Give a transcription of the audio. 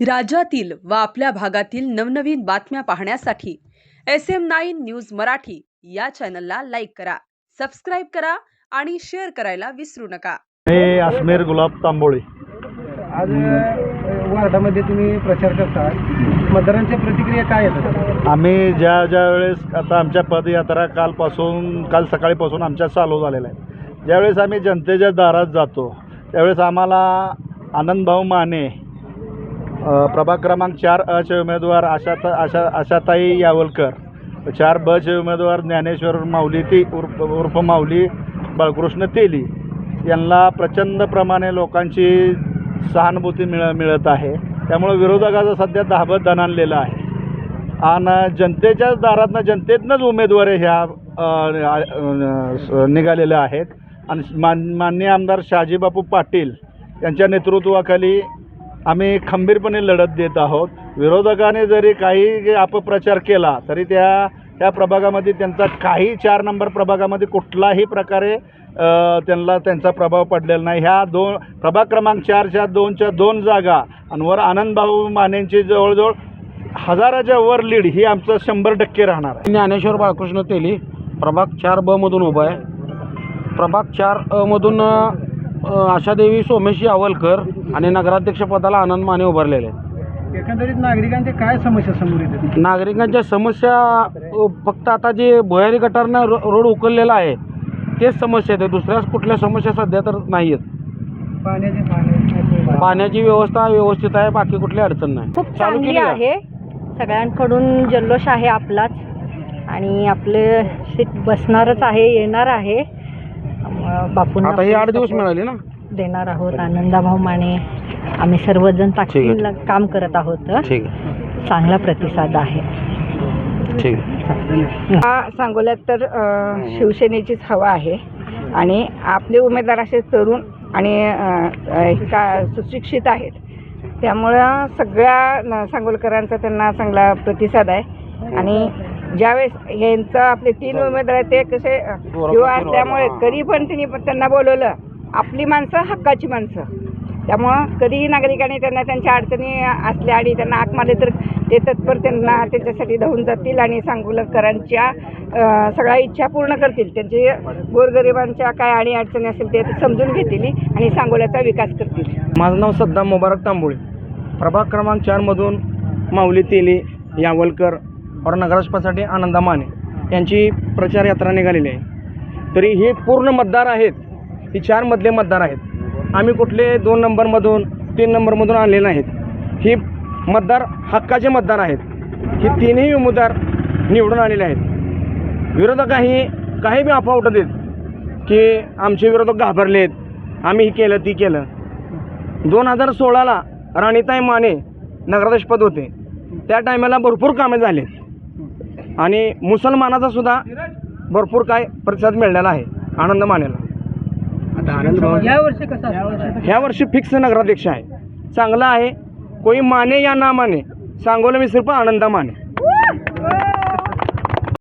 राज्यातील व आपल्या भागातील नवनवीन बातम्या पाहण्यासाठी S M nine news Marathi या चॅनलला लाईक करा सबस्क्राईब करा आणि शेअर करायला विसरू नका. मी अस्मीर गुलाब तांबोळी. आज वार्डामध्ये तुम्ही प्रचार करता मतदारांच्या प्रतिक्रिया काय येतात आम्ही ज्या ज्या वेळेस आता आमच्या पदयात्रा कालपासून काल सकाळीपासून आमच्या चालू झालेल्या आहेत. ज्यावेळेस आम्ही जनतेच्या दारात जातो त्यावेळेस आम्हाला आनंदभाऊ माने प्रभाग क्रमांक चार अचे उमेदवार आशाता आशा आशाताई यावलकर. चार ब चे उमेदवार ज्ञानेश्वर माऊली ती उर्फ उर्फ माऊली बाळकृष्ण तेली. यांना प्रचंड प्रमाणे लोकांची सहानुभूती मिळ मिळत आहे. त्यामुळे विरोधकाचं सध्या दाहबत दण आणलेलं आहे. आणि जनतेच्याच दारातनं जनतेतनंच उमेदवार ह्या स- निघालेल्या आहेत. आणि मान माननीय आमदार शहाजीबापू पाटील यांच्या नेतृत्वाखाली आम्ही खंबीरपणे लढत देत आहोत. विरोधकाने जरी काही अपप्रचार केला तरी त्या त्या प्रभागामध्ये त्यांचा काही चार नंबर प्रभागामध्ये कुठलाही प्रकारे त्यांना त्यांचा प्रभाव पडलेला नाही. ह्या दोन प्रभाग क्रमांक चारच्या दोनच्या दोन जागा आणि वर आनंदभाऊ मानेंची जवळजवळ हजाराच्या वर लीड ही आमचं शंभर टक्के राहणार आहे. ज्ञानेश्वर बाळकृष्ण तेली प्रभाग चार ब मधून उभा आहे. प्रभाग चार अ मधून आशादेवी सोमेश यावलकर आणि नगराध्यक्षपदाला आनंद माने उभारलेले आहेत. एकंदरीत नागरिकांच्या काय समस्या समोर येतात? नागरिकांच्या समस्या अ, फक्त आता जे भुयारी गटारनं रो रोड उकललेला आहे तेच समस्या आहेत दुसऱ्या कुठल्या समस्या सध्या तर नाही आहेत पाण्याचे पाणी पाण्याची व्यवस्था व्यवस्थित आहे बाकी कुठली अडचण नाही. खूप चालू चांगली केली का? आहे. सगळ्यांकडून जल्लोष आहे आपलाच. आणि आपले सीट बसणारच आहे येणार आहे. बापूंना आता हे आठ दिवस मिळाले ना? देणार आहोत. आनंदाभाऊ माने आम्ही सर्वजण ताकदीनं काम करत आहोत. ठीक आहे. चांगला प्रतिसाद आहे. ठीक आहे. हा सांगोल्यात तर अ, शिवसेनेचीच हवा आहे. आणि आपले उमेदवार असे तरुण आणि अ, अ, का सुशिक्षित आहेत. त्यामुळं सगळ्या न- सांगोलकरांचा त्यांना चांगला प्रतिसाद आहे. आणि ज्यावेळेस यांचं आपले तीन उमेदवार आहेत ते कसे युवा असल्यामुळे कधी पण त्यांनी त्यांना बोलवलं आपली माणसं हक्काची माणसं. त्यामुळं कधीही नागरिकांनी त्यांना त्यांच्या अडचणी असल्या आणि त्यांना हाक मारले तर ते तत्पर त्यांना त्याच्यासाठी धावून जातील आणि सांगोलकरांच्या सगळ्या इच्छा पूर्ण करतील. त्यांचे गोरगरिबांच्या काय आणि अडचणी असेल ते समजून घेतील आणि सांगोल्याचा विकास करतील. माझं नाव सद्दाम मुबारक तांबोळे. प्रभाग क्रमांक चारमधून माऊली तेली यावलकर और नगराध्यक्षपदासाठी आनंदा माने यांची प्रचार यात्रा निघालेली आहे. तरी हे पूर्ण मतदार आहेत ही चारमधले मतदार आहेत. आम्ही कुठले दोन नंबरमधून तीन नंबरमधून आणले नाहीत. ही मतदार हक्काचे मतदार आहेत. ही तीनही उमेदवार निवडून आलेले आहेत. विरोधकही काही बी अफवा उठत आहेत की आमचे विरोधक घाबरलेत आम्ही हे केलं ती केलं. दोन हजार सोळाला राणीताई माने नगराध्यक्षपद होते. त्या टायमाला भरपूर कामे झाले आणि मुसलमानाचा सुद्धा भरपूर काय प्रतिसाद मिळालेला आहे आनंद मानेला. या वर्षी कसं ह्या वर्षी फिक्स नगराध्यक्ष आहे. चांगला आहे. कोई माने या ना माने सांगोला मी सिर्फ आनंदा माने.